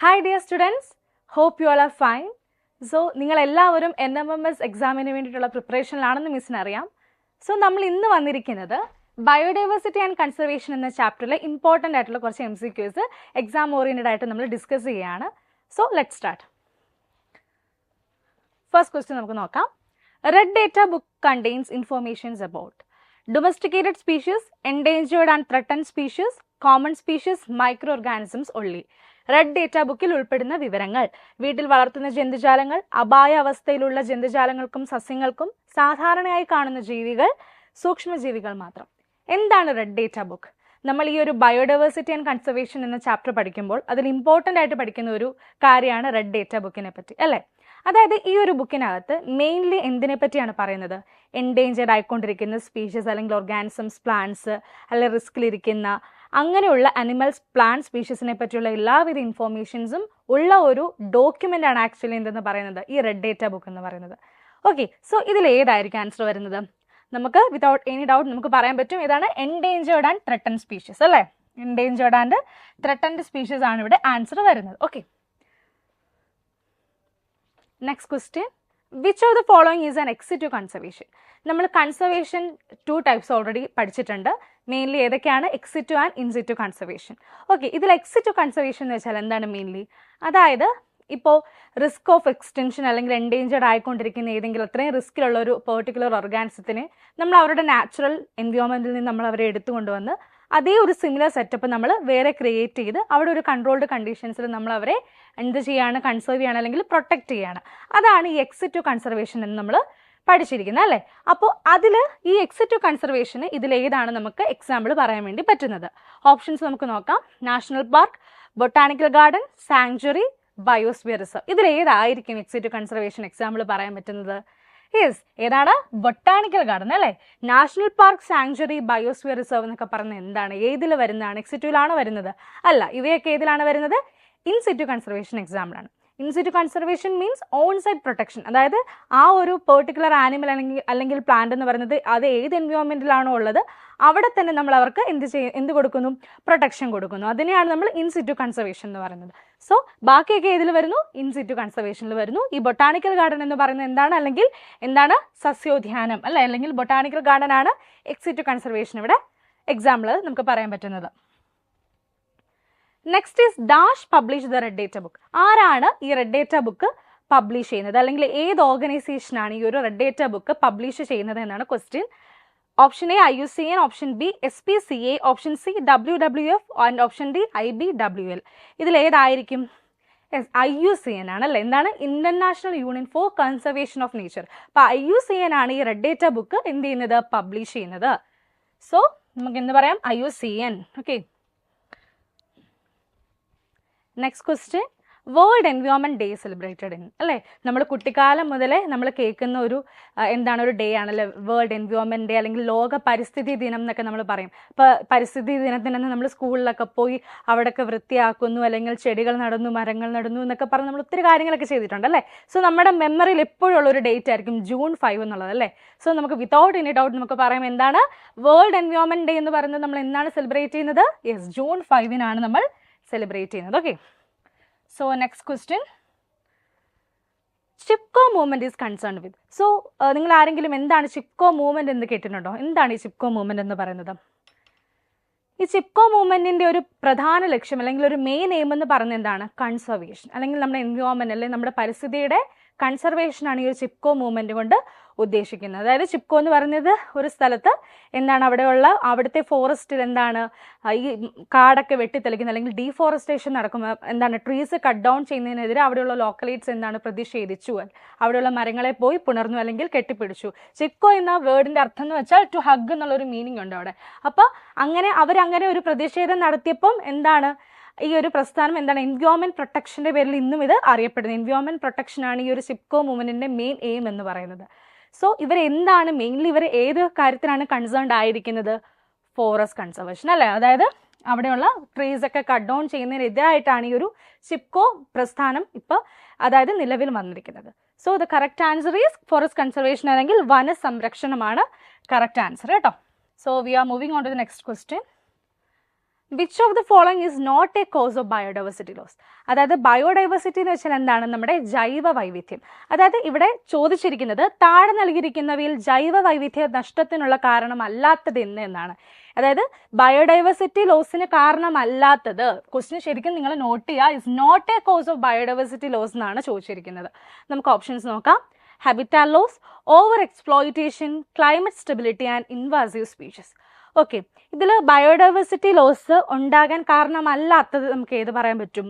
Hi dear students hope you all are fine so നിങ്ങൾ എല്ലാവരും N M M S എക്സാമിന് വേണ്ടിയിട്ടുള്ള പ്രിപ്പറേഷനിലാണെന്ന് മിസ്സിന് അറിയാം. സോ നമ്മൾ ഇന്ന് വന്നിരിക്കുന്നത് ബയോഡൈവേഴ്സിറ്റി ആൻഡ് കൺസർവേഷൻ എന്ന ചാപ്റ്ററിലെ ഇമ്പോർട്ടന്റ് ആയിട്ടുള്ള കുറച്ച് M C Qs exam oriented ആയിട്ട് നമ്മൾ ഡിസ്കസ് ചെയ്യുകയാണ്. So let start first question നമുക്ക് നോക്കാം. Red data book contains informations about domesticated species endangered and threatened species common species microorganisms only red data ബുക്കിൽ ഉൾപ്പെടുന്ന വിവരങ്ങൾ. വീട്ടിൽ വളർത്തുന്ന ജന്തുജാലങ്ങൾ അപായ അവസ്ഥയിലുള്ള ജന്തുജാലങ്ങൾക്കും സസ്യങ്ങൾക്കും സാധാരണയായി കാണുന്ന ജീവികൾ സൂക്ഷ്മജീവികൾ മാത്രം. എന്താണ് റെഡ് ഡേറ്റ ബുക്ക് നമ്മൾ ഈ ഒരു ബയോഡൈവേഴ്സിറ്റി ആൻഡ് കൺസർവേഷൻ എന്ന ചാപ്റ്റർ പഠിക്കുമ്പോൾ അതിൽ ഇമ്പോർട്ടന്റ് ആയിട്ട് പഠിക്കുന്ന ഒരു കാര്യമാണ് റെഡ് ഡേറ്റ ബുക്കിനെ പറ്റി അല്ലേ? അതായത് ഈ ഒരു ബുക്കിനകത്ത് മെയിൻലി എന്തിനെ പറ്റിയാണ് പറയുന്നത്? എൻഡേഞ്ചേർഡ് ആയിക്കൊണ്ടിരിക്കുന്ന സ്പീഷീസ് അല്ലെങ്കിൽ ഓർഗാനിസംസ് പ്ലാന്റ്സ് അല്ലെങ്കിൽ റിസ്കിലിരിക്കുന്ന അങ്ങനെയുള്ള അനിമൽസ് പ്ലാന്റ് സ്പീഷീസിനെ പറ്റിയുള്ള എല്ലാവിധ ഇൻഫോർമേഷൻസും ഉള്ള ഒരു ഡോക്യുമെന്റ് ആണ് ആക്ച്വലി എന്തെന്ന് പറയുന്നത്? ഈ റെഡ് ഡേറ്റ ബുക്ക് എന്ന് പറയുന്നത്. ഓക്കെ സോ ഇതിൽ ഏതായിരിക്കും ആൻസർ വരുന്നത്? നമുക്ക് വിതൗട്ട് എനി ഡൗട്ട് നമുക്ക് പറയാൻ പറ്റും ഇതാണ് എൻഡേഞ്ചേർഡ് ആൻഡ് ത്രട്ടൺ സ്പീഷീസ് അല്ലേ? എൻഡേഞ്ചേർഡ് ആൻഡ് ത്രട്ടൻഡ് സ്പീഷീസ് ആണ് ഇവിടെ ആൻസർ വരുന്നത്. Okay next question which of the following is an ex situ conservation നമ്മൾ കൺസർവേഷൻ ടു ടൈപ്സ് ഓൾറെഡി പഠിച്ചിട്ടുണ്ട്. മെയിൻലി ഏതൊക്കെയാണ്? Ex situ and in situ conservation okay ഇതിൽ exit to conservation എന്ന് വെച്ചാൽ എന്താണ് മെയിൻലി അതായത് ഇപ്പോൾ റിസ്ക് ഓഫ് എക്സ്റ്റെൻഷൻ അല്ലെങ്കിൽ എൻഡേഞ്ചേർഡ് ആയിക്കൊണ്ടിരിക്കുന്ന ഏതെങ്കിലും അത്രയും റിസ്ക്കിലുള്ള ഒരു പെർട്ടിക്കുലർ ഓർഗാനിസത്തിന് നമ്മൾ അവരുടെ നാച്ചുറൽ എൻവയോൺമെന്റിൽ നിന്ന് നമ്മൾ അവരെ എടുത്തുകൊണ്ടുവന്ന് അതേ ഒരു സിമിലർ സെറ്റപ്പ് നമ്മൾ വേറെ ക്രിയേറ്റ് ചെയ്ത് അവിടെ ഒരു കൺട്രോൾഡ് കണ്ടീഷൻസിൽ നമ്മൾ അവരെ എന്ത് ചെയ്യാണ് കൺസേർവ് ചെയ്യാണ് അല്ലെങ്കിൽ പ്രൊട്ടക്റ്റ് ചെയ്യാണ്. അതാണ് ഈ എക്സിറ്റ് ടു കൺസർവേഷൻ എന്ന് നമ്മൾ പഠിച്ചിരിക്കുന്നത് അല്ലേ? അപ്പോൾ അതിൽ ഈ എക്സിറ്റ് ടു കൺസർവേഷന് ഇതിലേതാണ് നമുക്ക് എക്സാമ്പിൾ പറയാൻ വേണ്ടി പറ്റുന്നത്? ഓപ്ഷൻസ് നമുക്ക് നോക്കാം. National park botanical garden sanctuary biosphere reserve ഇതിലേതായിരിക്കും ex situ conservation example പറയാൻ പറ്റുന്നത്? യെസ് ഏതാണ്? ബൊട്ടാണിക്കൽ ഗാർഡൻ അല്ലേ? National park sanctuary biosphere reserve എന്നൊക്കെ പറയുന്നത് എന്താണ്? ഏതിൽ വരുന്നതാണ്? എക്സിറ്റുവിലാണ് വരുന്നത്. അല്ല ഇവയൊക്കെ ഏതിലാണ് വരുന്നത്? ഇൻ സിറ്റു കൺസർവേഷൻ എക്സാമ്പിളാണ് in situ conservation means on site protection അതായത് ആ ഒരു പെർട്ടിക്കുലർ ആനിമൽ അല്ലെങ്കിൽ അല്ലെങ്കിൽ പ്ലാന്റ് എന്ന് പറയുന്നത് അത് ഏത് എൻവയോൺമെന്റിലാണോ ഉള്ളത് അവിടെ തന്നെ നമ്മൾ അവർക്ക് എന്ത് ചെയ്യും എന്ത് കൊടുക്കുന്നു? പ്രൊട്ടക്ഷൻ കൊടുക്കുന്നു. അതിനെയാണ് നമ്മൾ ഇൻസിറ്റു കൺസർവേഷൻ എന്ന് പറയുന്നത്. സോ ബാക്കിയൊക്കെ ഏതിൽ വരുന്നു? ഇൻസിറ്റു കൺസർവേഷനിൽ വരുന്നു. ഈ ബൊട്ടാണിക്കൽ ഗാർഡൻ എന്ന് പറയുന്നത് എന്താണ്? അല്ലെങ്കിൽ എന്താണ്? സസ്യോദ്യാനം അല്ലെ? അല്ലെങ്കിൽ ബൊട്ടാണിക്കൽ ഗാർഡൻ ആണ് എക്സിറ്റു കൺസർവേഷൻ ഇവിടെ എക്സാമ്പിൾ നമുക്ക് പറയാൻ പറ്റുന്നത്. Next is dash publish the red data book ആരാണ് ഈ റെഡ് ഡേറ്റ ബുക്ക് പബ്ലിഷ് ചെയ്യുന്നത്? അല്ലെങ്കിൽ ഏത് ഓർഗനൈസേഷനാണ് ഈ ഒരു റെഡ് ഡേറ്റ ബുക്ക് പബ്ലിഷ് ചെയ്യുന്നത് എന്നാണ് question option A I U C N option B S P C A option C W W F and option D I B W L ഇതിൽ ഏതായിരിക്കും? I U C N ആണ് അല്ലേ? എന്താണ്? International union for conservation of nature അപ്പോൾ I U C N ആണ് ഈ red data book എന്ത് ചെയ്യുന്നത്? പബ്ലിഷ് ചെയ്യുന്നത്. സോ നമുക്ക് എന്ത് പറയാം? I U C N okay next question world environment day celebrated in അല്ലേ? നമ്മൾ കുട്ടിക്കാലം മുതലേ നമ്മൾ കേൾക്കുന്ന ഒരു എന്താണ് ഒരു ഡേ ആണല്ലേ? വേൾഡ് എൻവയോൺമെന്റ് ഡേ അല്ലെങ്കിൽ ലോക പരിസ്ഥിതി ദിനം എന്നൊക്കെ നമ്മൾ പറയും. ഇപ്പോൾ പരിസ്ഥിതി ദിനത്തിന് നമ്മൾ സ്കൂളിലൊക്കെ പോയി അവിടെയൊക്കെ വൃത്തിയാക്കുന്നു അല്ലെങ്കിൽ ചെടികൾ നടന്നു മരങ്ങൾ നടന്നു എന്നൊക്കെ പറഞ്ഞ് നമ്മൾ ഒത്തിരി കാര്യങ്ങളൊക്കെ ചെയ്തിട്ടുണ്ട് അല്ലേ? സോ നമ്മുടെ മെമ്മറിയിൽ എപ്പോഴും ഉള്ള ഒരു ഡേറ്റ് ആയിരിക്കും ജൂൺ ഫൈവ് എന്നുള്ളത് അല്ലേ? സോ നമുക്ക് വിതൗട്ട് എനി ഡൗട്ട് നമുക്ക് പറയാം എന്താണ്? വേൾഡ് എൻവയോൺമെന്റ് ഡേ എന്ന് പറയുന്നത് നമ്മൾ എന്താണ് സെലിബ്രേറ്റ് ചെയ്യുന്നത്? യെസ് ജൂൺ ഫൈവിനാണ് നമ്മൾ സെലിബ്രേറ്റ് ചെയ്യുന്നത്. Okay so next question Chipko movement is concern with so നിങ്ങൾ ആരെങ്കിലും എന്താണ് ചിപ്കോ മൂവ്മെന്റ് എന്ന് കേട്ടിട്ടുണ്ടോ? എന്താണ് ഈ ചിപ്കോ മൂവ്മെന്റ് എന്ന് പറയുന്നത്? ഈ ചിപ്കോ മൂവ്മെന്റിന്റെ ഒരു പ്രധാന ലക്ഷ്യം അല്ലെങ്കിൽ ഒരു മെയിൻ എയിം എന്ന് പറയുന്നത് എന്താണ്? കൺസർവേഷൻ അല്ലെങ്കിൽ നമ്മുടെ എൻവയോൺമെന്റ് അല്ലെങ്കിൽ നമ്മുടെ പരിസ്ഥിതിയുടെ കൺസർവേഷൻ ആണ് ഈ ഒരു ചിപ്കോ മൂവ്മെന്റ് കൊണ്ട് ഉദ്ദേശിക്കുന്നത്. അതായത് ചിപ്കോ എന്ന് പറയുന്നത് ഒരു സ്ഥലത്ത് എന്താണ് അവിടെയുള്ള അവിടുത്തെ ഫോറസ്റ്റിൽ എന്താണ് ഈ കാടൊക്കെ വെട്ടിത്തെളിക്കുന്നത് അല്ലെങ്കിൽ ഡീഫോറസ്റ്റേഷൻ നടക്കുമ്പോൾ എന്താണ് ട്രീസ് കട്ട് ഡൗൺ ചെയ്യുന്നതിനെതിരെ അവിടെയുള്ള ലോക്കലൈറ്റ്സ് എന്താണ് പ്രതിഷേധിച്ചു. അവിടെയുള്ള മരങ്ങളെ പോയി പുണർന്നു അല്ലെങ്കിൽ കെട്ടിപ്പിടിച്ചു. ചിപ്കോ എന്ന വേർഡിന്റെ അർത്ഥം എന്ന് വെച്ചാൽ ടു ഹഗ് എന്നുള്ളൊരു മീനിങ് ഉണ്ട് അവിടെ. അപ്പോൾ അങ്ങനെ അവരങ്ങനെ ഒരു പ്രതിഷേധം നടത്തിയപ്പം എന്താണ് ഈ ഒരു പ്രസ്ഥാനം എന്താണ്? എൻവയോൺമെന്റ് പ്രൊട്ടക്ഷന്റെ പേരിൽ ഇന്നും ഇത് അറിയപ്പെടുന്നത് എൻവയോൺമെന്റ് പ്രൊട്ടക്ഷൻ ആണ് ഈ ഒരു സിപ്കോ മൂവ്മെന്റിന്റെ മെയിൻ എയിം എന്ന് പറയുന്നത്. സോ ഇവർ എന്താണ് മെയിൻലി ഇവർ ഏത് കാര്യത്തിലാണ് കൺസേൺഡ് ആയിരിക്കുന്നത്? ഫോറസ്റ്റ് കൺസർവേഷൻ അല്ലേ? അതായത് അവിടെയുള്ള ട്രീസ് ഒക്കെ കട്ട് ഡൗൺ ചെയ്യുന്നതിനെതിരായിട്ടാണ് ഈ ഒരു സിപ്കോ പ്രസ്ഥാനം ഇപ്പോൾ അതായത് നിലവിൽ വന്നിരിക്കുന്നത്. So the correct answer is forest conservation അല്ലെങ്കിൽ വന സംരക്ഷണമാണ് കറക്റ്റ് ആൻസർ കേട്ടോ. So we are moving on to the next question which of the following is not a cause of biodiversity loss അതായത് ബയോഡൈവേഴ്സിറ്റി എന്ന് വെച്ചാൽ എന്താണ്? നമ്മുടെ ജൈവ വൈവിധ്യം. അതായത് ഇവിടെ ചോദിച്ചിരിക്കുന്നത് താഴെ നൽകിയിരിക്കുന്നവയിൽ ജൈവ വൈവിധ്യ നഷ്ടത്തിനുള്ള കാരണമല്ലാത്തത് എന്ന് എന്നാണ്. അതായത് ബയോഡൈവേഴ്സിറ്റി ലോസിന് കാരണമല്ലാത്തത്. ക്വസ്റ്റ്യൻ ശരിക്കും നിങ്ങൾ നോട്ട് ചെയ്യുക. Is not a cause of biodiversity loss എന്നാണ് ചോദിച്ചിരിക്കുന്നത്. നമുക്ക് ഓപ്ഷൻസ് നോക്കാം. Habitat loss over exploitation climate stability and invasive species okay ഇതിൽ ബയോഡൈവേഴ്സിറ്റി ലോസ് ഉണ്ടാകാൻ കാരണമല്ലാത്തത് നമുക്ക് ഏത് പറയാൻ പറ്റും?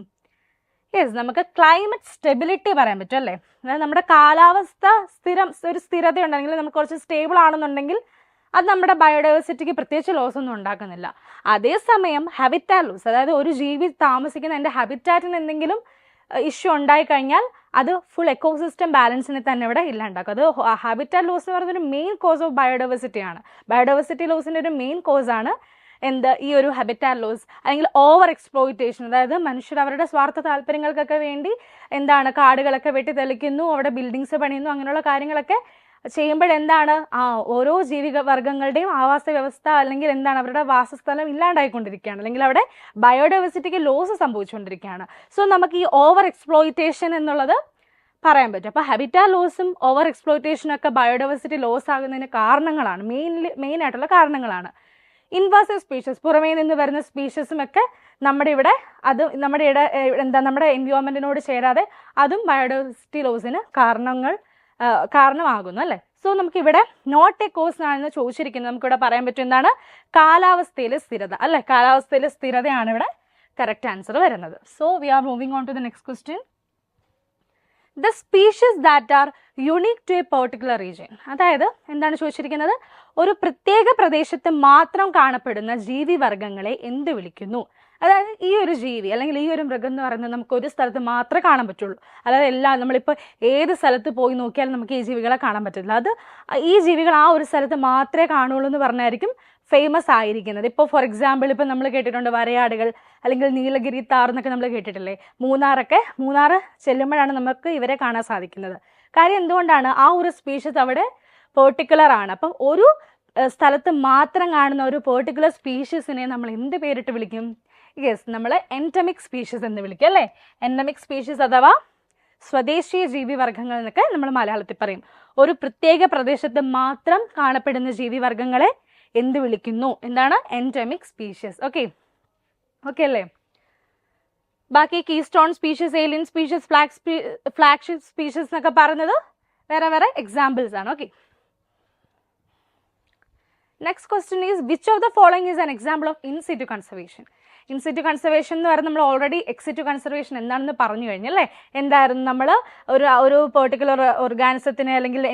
യെസ് നമുക്ക് ക്ലൈമറ്റ് സ്റ്റെബിലിറ്റി പറയാൻ പറ്റും അല്ലേ? അതായത് നമ്മുടെ കാലാവസ്ഥ സ്ഥിരം ഒരു സ്ഥിരത ഉണ്ടെങ്കിൽ നമുക്ക് കുറച്ച് സ്റ്റേബിൾ ആണെന്നുണ്ടെങ്കിൽ അത് നമ്മുടെ ബയോഡൈവേഴ്സിറ്റിക്ക് പ്രത്യേകിച്ച് ലോസ് ഒന്നും ഉണ്ടാക്കുന്നില്ല. അതേസമയം ഹാബിറ്റാറ്റ് ലോസ് അതായത് ഒരു ജീവി താമസിക്കുന്ന എന്റെ ഹാബിറ്റാറ്റിന് എന്തെങ്കിലും ഇഷ്യൂ ഉണ്ടായി കഴിഞ്ഞാൽ അത് ഫുൾ എക്കോസിസ്റ്റം ബാലൻസിനെ തന്നെ ഇവിടെ ഇല്ലാണ്ടാക്കും അത് ഹാബിറ്റാറ്റ് ലോസ് എന്ന് പറയുന്ന ഒരു മെയിൻ കോസ് ഓഫ് ബയോഡൈവേഴ്സിറ്റി ആണ്. ബയോഡൈവേഴ്സിറ്റി ലോസിന്റെ ഒരു മെയിൻ കോസ് ആണ് എന്ത്? ഈ ഒരു ഹാബിറ്റാറ്റ് ലോസ് അല്ലെങ്കിൽ ഓവർ എക്സ്പ്ലോയിറ്റേഷൻ അതായത് മനുഷ്യർ അവരുടെ സ്വാർത്ഥ താല്പര്യങ്ങൾക്കൊക്കെ വേണ്ടി എന്താണ് കാടുകളൊക്കെ വെട്ടി തെളിക്കുന്നു അവിടെ ബിൽഡിങ്സ് പണിയുന്നു അങ്ങനെയുള്ള കാര്യങ്ങളൊക്കെ ചെയ്യുമ്പോഴെന്താണ്? ആ ഓരോ ജീവിക വർഗങ്ങളുടെയും ആവാസ വ്യവസ്ഥ അല്ലെങ്കിൽ എന്താണ് അവരുടെ വാസസ്ഥലം ഇല്ലാണ്ടായിക്കൊണ്ടിരിക്കുകയാണ്. അല്ലെങ്കിൽ അവിടെ ബയോഡൈവേഴ്സിറ്റിക്ക് ലോസ് സംഭവിച്ചുകൊണ്ടിരിക്കുകയാണ്. സോ നമുക്ക് ഈ ഓവർ എക്സ്പ്ലോയിറ്റേഷൻ എന്നുള്ളത് പറയാൻ പറ്റും. അപ്പോൾ ഹാബിറ്റാ ലോസും ഓവർ എക്സ്പ്ലോയിറ്റേഷനും ഒക്കെ ബയോഡൈവേഴ്സിറ്റി ലോസ് ആകുന്നതിന് കാരണങ്ങളാണ്. മെയിൻലി മെയിൻ ആയിട്ടുള്ള കാരണങ്ങളാണ്. ഇൻവാസീവ് സ്പീഷീസ് പുറമേ നിന്ന് വരുന്ന സ്പീഷീസും ഒക്കെ നമ്മുടെ ഇവിടെ അത് നമ്മുടെ ഇട എന്താ നമ്മുടെ എൻവയോൺമെന്റിനോട് ചേരാതെ അതും ബയോഡൈവേഴ്സിറ്റി ലോസിന് കാരണങ്ങൾ കാരണമാകുന്നു അല്ലേ? സോ നമുക്ക് ഇവിടെ നോട്ട് എ കോസ് ആണെന്ന് ചോദിച്ചിരിക്കുന്നത് നമുക്കിവിടെ പറയാൻ പറ്റും എന്താണ്? കാലാവസ്ഥയിലെ സ്ഥിരത. അല്ലെ? കാലാവസ്ഥയിലെ സ്ഥിരതയാണ് ഇവിടെ കറക്റ്റ് ആൻസർ വരുന്നത്. So we are moving on to the next question the species that are unique to a particular region അതായത് എന്താണ് ചോദിച്ചിരിക്കുന്നത്? ഒരു പ്രത്യേക പ്രദേശത്ത് മാത്രം കാണപ്പെടുന്ന ജീവിവർഗങ്ങളെ എന്ത് വിളിക്കുന്നു? അതായത് ഈ ഒരു ജീവി അല്ലെങ്കിൽ ഈ ഒരു മൃഗം എന്ന് പറയുന്നത് നമുക്ക് ഒരു സ്ഥലത്ത് മാത്രമേ കാണാൻ പറ്റുള്ളൂ. അതായത് എല്ലാ നമ്മളിപ്പോൾ ഏത് സ്ഥലത്ത് പോയി നോക്കിയാലും നമുക്ക് ഈ ജീവികളെ കാണാൻ പറ്റില്ല അത് ഈ ജീവികൾ ആ ഒരു സ്ഥലത്ത് മാത്രമേ കാണുള്ളൂ എന്ന് പറഞ്ഞായിരിക്കും ഫേമസ് ആയിരിക്കുന്നത്. ഇപ്പോൾ ഫോർ എക്സാമ്പിൾ ഇപ്പോൾ നമ്മൾ കേട്ടിട്ടുണ്ട് വരയാടുകൾ അല്ലെങ്കിൽ നീലഗിരി താർ എന്നൊക്കെ നമ്മൾ കേട്ടിട്ടില്ലേ? മൂന്നാറൊക്കെ മൂന്നാർ ചെല്ലുമ്പോഴാണ് നമുക്ക് ഇവരെ കാണാൻ സാധിക്കുന്നത്. കാര്യം എന്തുകൊണ്ടാണ്? ആ ഒരു സ്പീഷീസ് അവിടെ പെർട്ടിക്കുലർ ആണ്. അപ്പം ഒരു സ്ഥലത്ത് മാത്രം കാണുന്ന ഒരു പെർട്ടിക്കുലർ സ്പീഷീസിനെ നമ്മൾ എന്ത് പേരിട്ട് വിളിക്കും? യെസ് നമ്മൾ എന്റമിക് സ്പീഷീസ് എന്ന് വിളിക്കുക അല്ലേ? എന്റമിക് സ്പീഷീസ് അഥവാ സ്വദേശീയ ജീവിവർഗങ്ങൾ എന്നൊക്കെ നമ്മൾ മലയാളത്തിൽ പറയും. ഒരു പ്രത്യേക പ്രദേശത്ത് മാത്രം കാണപ്പെടുന്ന ജീവിവർഗങ്ങളെ എന്ത് വിളിക്കുന്നു? എന്താണ്? എന്റമിക് സ്പീഷീസ് ഓക്കെ ഓക്കെ അല്ലേ? ബാക്കി keystone species alien species flag flagship species എന്നൊക്കെ പറഞ്ഞത് വേറെ വേറെ എക്സാമ്പിൾസ് ആണ്. Okay next question is which of the following is an example of in situ conservation in situ conservation എന്ന് പറയുന്നത് നമ്മൾ ഓൾറെഡി എക്സിറ്റു കൺസർവേഷൻ എന്താണെന്ന് പറഞ്ഞു കഴിഞ്ഞു അല്ലേ? എന്തായിരുന്നു നമ്മൾ ഒരു ഒരു പെർട്ടിക്കുലർ ഓർഗാനിസത്തിനെ അല്ലെങ്കിൽ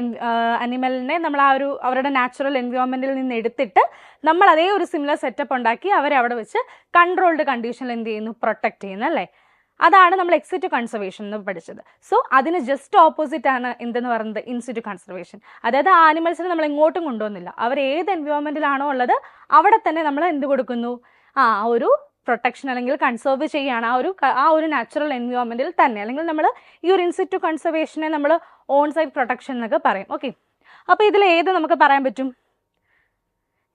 അനിമലിനെ നമ്മൾ ആ ഒരു അവരുടെ നാച്ചുറൽ എൻവയോൺമെന്റിൽ നിന്ന് എടുത്തിട്ട് നമ്മൾ അതേ ഒരു സിമിലർ സെറ്റപ്പ് ഉണ്ടാക്കി അവരെ അവിടെ വെച്ച് കൺട്രോൾഡ് കണ്ടീഷനിൽ എന്ത് ചെയ്യുന്നു? പ്രൊട്ടക്ട് ചെയ്യുന്നു അല്ലേ? അതാണ് നമ്മൾ എക്സിറ്റ് കൺസർവേഷൻ എന്ന് പഠിച്ചത്. സോ അതിന് ജസ്റ്റ് ഓപ്പോസിറ്റ് ആണ് എന്തെന്ന് പറയുന്നത്? In situ conservation. അതായത് ആ ആനിമൽസിനെ നമ്മൾ എങ്ങോട്ടും കൊണ്ടുവന്നില്ല. അവർ ഏത് എൻവയോൺമെന്റിലാണോ ഉള്ളത് അവിടെ തന്നെ നമ്മൾ എന്ത് കൊടുക്കുന്നു? ആ ഒരു പ്രൊട്ടക്ഷൻ അല്ലെങ്കിൽ കൺസേർവ് ചെയ്യുകയാണ് ആ ഒരു ആ ഒരു നാച്ചുറൽ എൻവയോൺമെന്റിൽ തന്നെ. അല്ലെങ്കിൽ നമ്മൾ ഈ ഒരു ഇൻസിറ്റു കൺസർവേഷനെ നമ്മൾ ഓൺ സൈറ്റ് പ്രൊട്ടക്ഷൻ എന്നൊക്കെ പറയും. ഓക്കെ അപ്പോൾ ഇതിൽ ഏത് നമുക്ക് പറയാൻ പറ്റും?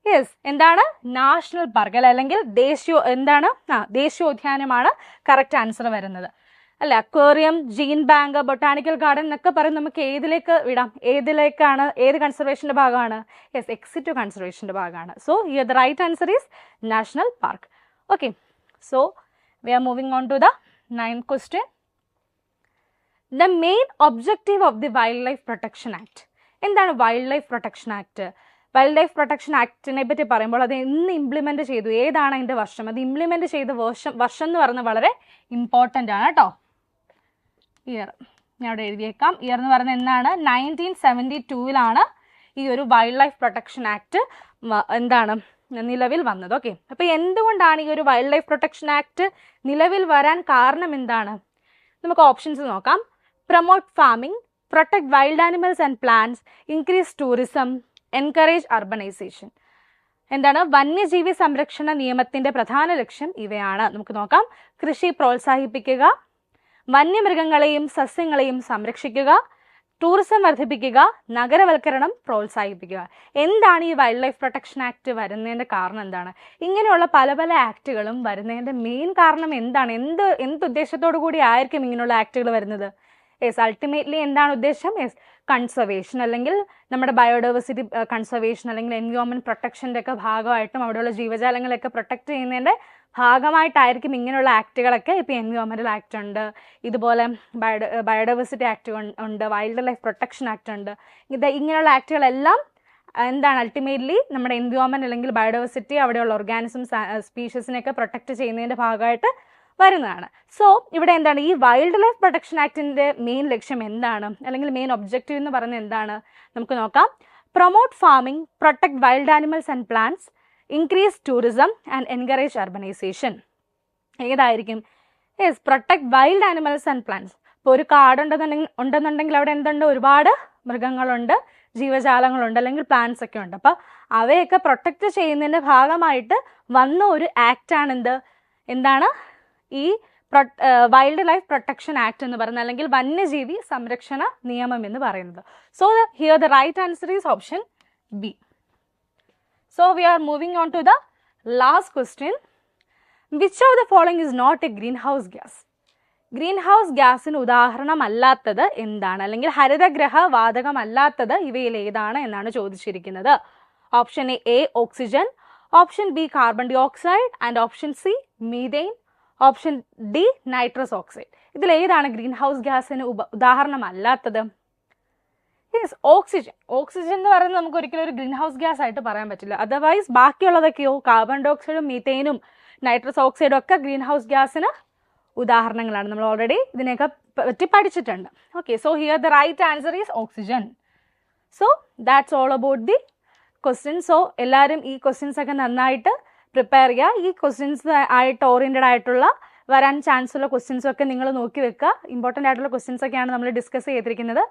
യെസ് എന്താണ്? നാഷണൽ പാർക്ക് അല്ല? അല്ലെങ്കിൽ ദേശീയ എന്താണ്? ആ ദേശീയോദ്യാനമാണ് കറക്റ്റ് ആൻസർ വരുന്നത്. അല്ല? Aquarium gene bank botanical garden എന്നൊക്കെ പറയും. നമുക്ക് ഏതിലേക്ക് വിടാം? ഏതിലേക്കാണ്? ഏത് കൺസർവേഷന്റെ ഭാഗമാണ്? യെസ് എക്സിറ്റു കൺസർവേഷന്റെ ഭാഗമാണ്. So you the right answer is national park okay so we are moving on to the ninth question. The main objective of the Wildlife Protection Act. എന്താണ് wildlife protection act wildlife protection ആക്ടിനെ പറ്റി പറയുമ്പോൾ അത് എന്ന് implement ചെയ്തു. ഏതാണ് അതിന്റെ വർഷം? അത് ഇംപ്ലിമെന്റ് ചെയ്ത വർഷം വർഷം എന്ന് പറയുന്നത് വളരെ ഇമ്പോർട്ടന്റ് ആണ് കേട്ടോ. ഇയർ ഞാൻ അവിടെ എഴുതിയേക്കാം. ഇയർ എന്ന് പറയുന്നത് എന്നാണ്? നയന്റീൻ സെവന്റി ടൂവിലാണ് ഈ ഒരു വൈൽഡ് ലൈഫ് പ്രൊട്ടക്ഷൻ ആക്ട് എന്താണ്? നിലവിൽ വന്നത്. ഓക്കെ. അപ്പോൾ എന്തുകൊണ്ടാണ് ഈ ഒരു വൈൽഡ് ലൈഫ് പ്രൊട്ടക്ഷൻ ആക്ട് നിലവിൽ വരാൻ കാരണം എന്താണ്? നമുക്ക് ഓപ്ഷൻസ് നോക്കാം. Promote farming protect wild animals and plants increase tourism encourage urbanisation എന്താണ്? വന്യജീവി സംരക്ഷണ നിയമത്തിന്റെ പ്രധാന ലക്ഷ്യം ഇവയാണ്. നമുക്ക് നോക്കാം. കൃഷി പ്രോത്സാഹിപ്പിക്കുക വന്യമൃഗങ്ങളെയും സസ്യങ്ങളെയും സംരക്ഷിക്കുക ടൂറിസം വർദ്ധിപ്പിക്കുക നഗരവൽക്കരണം പ്രോത്സാഹിപ്പിക്കുക. എന്താണ് ഈ വൈൽഡ് ലൈഫ് പ്രൊട്ടക്ഷൻ ആക്ട് വരുന്നതിന്റെ കാരണം എന്താണ്? ഇങ്ങനെയുള്ള പല പല ആക്റ്റുകളും വരുന്നതിന്റെ മെയിൻ കാരണം എന്താണ്? എന്ത് എന്ത് ഉദ്ദേശത്തോടു കൂടി ആയിരിക്കും ഇങ്ങനെയുള്ള ആക്റ്റുകൾ വരുന്നത്? യെസ് അൾട്ടിമേറ്റ്ലി എന്താണ് ഉദ്ദേശം? യെസ് കൺസർവേഷൻ അല്ലെങ്കിൽ നമ്മുടെ ബയോഡൈവേഴ്സിറ്റി കൺസർവേഷൻ അല്ലെങ്കിൽ എൻവയോൺമെന്റ് പ്രൊട്ടക്ഷന്റെ ഒക്കെ ഭാഗമായിട്ടും അവിടെയുള്ള ജീവജാലങ്ങളെയൊക്കെ പ്രൊട്ടക്റ്റ് ചെയ്യുന്നതിന്റെ ഭാഗമായിട്ടായിരിക്കും ഇങ്ങനെയുള്ള ആക്റ്റുകളൊക്കെ ഇപ്പോൾ എൻവയോൺമെന്റൽ ആക്ട് ഉണ്ട്. ഇതുപോലെ ബയോ ബയോഡൈവേഴ്സിറ്റി ആക്ട് ഉണ്ട്. വൈൽഡ് ലൈഫ് പ്രൊട്ടക്ഷൻ ആക്ട് ഉണ്ട്. ഇത് ഇങ്ങനെയുള്ള ആക്റ്റുകളെല്ലാം എന്താണ് അൾട്ടിമേറ്റ്ലി നമ്മുടെ എൻവയോൺമെന്റ് അല്ലെങ്കിൽ ബയോഡൈവേഴ്സിറ്റി അവിടെയുള്ള ഓർഗാനിസം സ്പീഷീസിനെയൊക്കെ പ്രൊട്ടക്റ്റ് ചെയ്യുന്നതിന്റെ ഭാഗമായിട്ട് വരുന്നതാണ്. സോ ഇവിടെ എന്താണ്? ഈ വൈൽഡ് ലൈഫ് പ്രൊട്ടക്ഷൻ ആക്ടിന്റെ മെയിൻ ലക്ഷ്യം എന്താണ്? അല്ലെങ്കിൽ മെയിൻ ഒബ്ജക്റ്റീവ് എന്ന് പറയുന്നത് എന്താണ്? നമുക്ക് നോക്കാം. Promote farming protect wild animals and plants increase tourism and encourage urbanisation ഏതായിരിക്കും? Yes protect wild animals and plants ഇപ്പോൾ ഒരു കാടുണ്ടെന്നുണ്ടെങ്കിൽ ഉണ്ടെന്നുണ്ടെങ്കിൽ അവിടെ എന്തുണ്ട്? ഒരുപാട് മൃഗങ്ങളുണ്ട് ജീവജാലങ്ങളുണ്ട് അല്ലെങ്കിൽ പ്ലാന്റ്സ് ഒക്കെ ഉണ്ട്. അപ്പോൾ അവയൊക്കെ പ്രൊട്ടക്റ്റ് ചെയ്യുന്നതിന്റെ ഭാഗമായിട്ട് വന്ന ഒരു ആക്റ്റാണ് എന്ത് എന്താണ്? ഈ വൈൽഡ് ലൈഫ് പ്രൊട്ടക്ഷൻ ആക്ട് എന്ന് പറയുന്നത് അല്ലെങ്കിൽ വന്യജീവി സംരക്ഷണ നിയമം എന്ന് പറയുന്നത്. So here the right answer is option B so we are moving on to the last question. Which of the following is not a greenhouse gas? Greenhouse green house ഗ്യാസിന് ഉദാഹരണമല്ലാത്തത് എന്താണ്? അല്ലെങ്കിൽ ഹരിതഗ്രഹ വാതകമല്ലാത്തത് ഇവയിൽ ഏതാണ് എന്നാണ് ചോദിച്ചിരിക്കുന്നത്. Option A oxygen option B carbon dioxide and option C methane option D nitrous oxide ഇതിൽ ഏതാണ് ഗ്രീൻ ഹൗസ് ഗ്യാസിന് ഉദാഹരണമല്ലാത്തത്? യെസ് ഓക്സിജൻ ഓക്സിജൻ എന്ന് പറയുന്നത് നമുക്ക് ഒരിക്കലും ഒരു ഗ്രീൻ ഹൗസ് ഗ്യാസ് ആയിട്ട് പറയാൻ പറ്റില്ല. അതർവൈസ് ബാക്കിയുള്ളതൊക്കെയോ കാർബൺ ഡൈ ഓക്സൈഡും മീത്തേനും നൈട്രസ് ഓക്സൈഡും ഒക്കെ ഗ്രീൻ ഹൗസ് ഗ്യാസിന് ഉദാഹരണങ്ങളാണ്. നമ്മൾ ഓൾറെഡി ഇതിനെയൊക്കെ പറ്റി പഠിച്ചിട്ടുണ്ട്. Okay so here the right answer is oxygen so that's all about the question so എല്ലാവരും ഈ ക്വസ്റ്റ്യൻസ് ഒക്കെ നന്നായിട്ട് പ്രിപ്പയർ ചെയ്യുക. ഈ ക്വസ്റ്റ്യൻസ് ആയിട്ട് ഓറിയന്റഡ് ആയിട്ടുള്ള വരാൻ ചാൻസ് ഉള്ള ക്വസ്റ്റ്യൻസ് ഒക്കെ നിങ്ങൾ നോക്കി വെക്കുക. ഇമ്പോർട്ടന്റ് ആയിട്ടുള്ള ക്വസ്റ്റ്യൻസ് ഒക്കെയാണ് നമ്മൾ ഡിസ്കസ് ചെയ്തിരിക്കുന്നത്.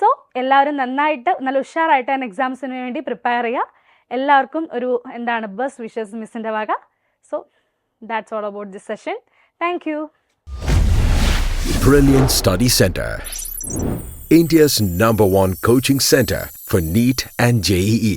സോ എല്ലാവരും നന്നായിട്ട് നല്ല ഉഷാറായിട്ട് തന്നെ എക്സാംസിന് വേണ്ടി പ്രിപ്പയർ ചെയ്യുക എല്ലാവർക്കും ഒരു എന്താണ് ബസ് വിഷസ് മിസ്സിന്റെ വക so that's all about this session thank you Brilliant Study Center. India's number one coaching center for NEET and E. JEE.